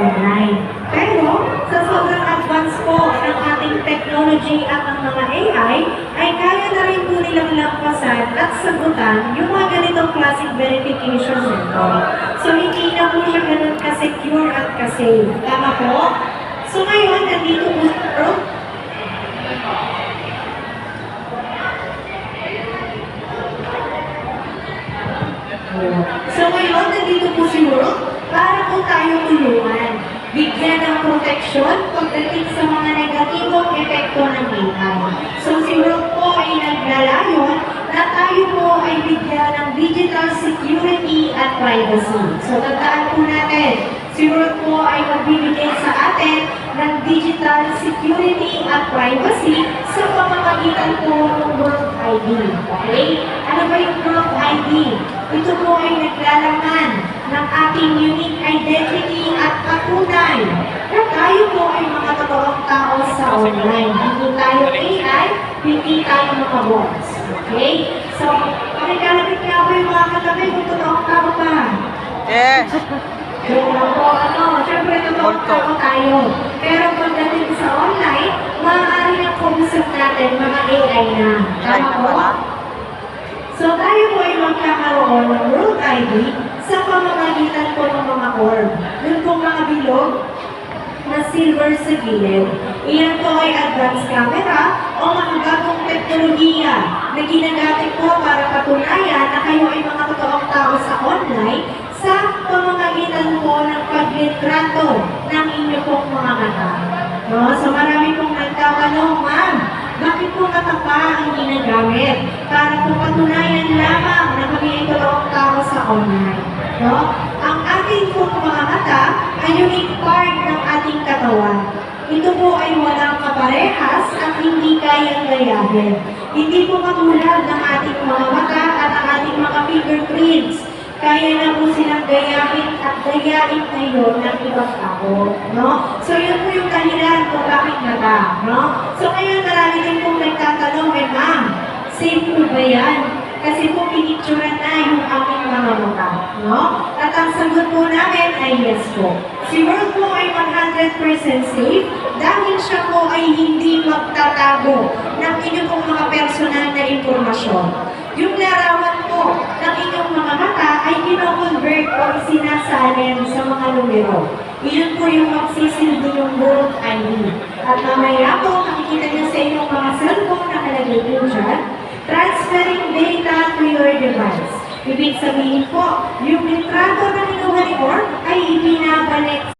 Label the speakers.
Speaker 1: online. Pero, sa sobrang advance po ng ating technology at ng mga AI, ay kaya na rin po nilang lampasan at sagutan yung mga ganitong classic verification method. So, hindi na po siya ganun ka-secure at ka-safe. Tama po? So, ngayon, nandito po sa So ngayon, nandito po si World para po tayo tulungan. Bigyan ng proteksyon pagdating sa mga negatibong epekto ng AI. So si World po ay naglalayon na tayo po ay bigyan ng digital security at privacy. So tandaan po natin, si World po ay magbibigay sa atin ng digital security at privacy sa pamamagitan po ng World ID. Okay? Ano ba yung World ID? Ito po ay naglalaman ng ating unique identity at patunay na tayo po ay mga totoong tao sa online. Hindi tayo AI, hindi tayo mga bots. Okay? So, pakikalapit nga po yung mga katabi kung totoong tao ka.
Speaker 2: Yes.
Speaker 1: Lang po, ano, syempre totoong tao tayo. Pero pagdating sa online, maaari na kausap natin mga AI na. Tama po? So tayo po ay magkakaroon ng World ID sa pamamagitan po ng mga orb. Yun pong mga bilog na silver sa gilid. Iyan po ay advanced camera o mga bagong teknolohiya na ginagamit po para patunayan na kayo ay mga totoong tao sa online sa pamamagitan po ng paglitrato ng inyo pong mga mata. No? So marami pong nagtatanong, ma'am, bakit po matapa ang ginagamit? Ay unique part ng ating katawan. Ito po ay walang kaparehas at hindi kayang gayahin. Hindi po katulad ng ating mga mata at ang ating mga fingerprints. Kaya na po silang gayahin at gayahin ngayon ng ibang tao. No? So yun po yung dahilan kung bakit mata. No? So ngayon marami din pong nagtatanong, eh ma'am, safe po ba yan? Kasi po pinicturan na yung aming mga mata. No? Sagot po namin ay yes po. Si World po ay 100% safe dahil siya po ay hindi magtatago ng inyong pong mga personal na impormasyon. Yung larawan po ng inyong mga mata ay kino-convert o sinasalin sa mga numero. Iyon po yung magsisilbi yung World ID. At mamaya po, makikita niyo sa inyong mga cellphone na nakalagay po dyan, transferring data to your device. Ibig sabihin po, yung litrato na kinuha ni Orb ay ibinabalik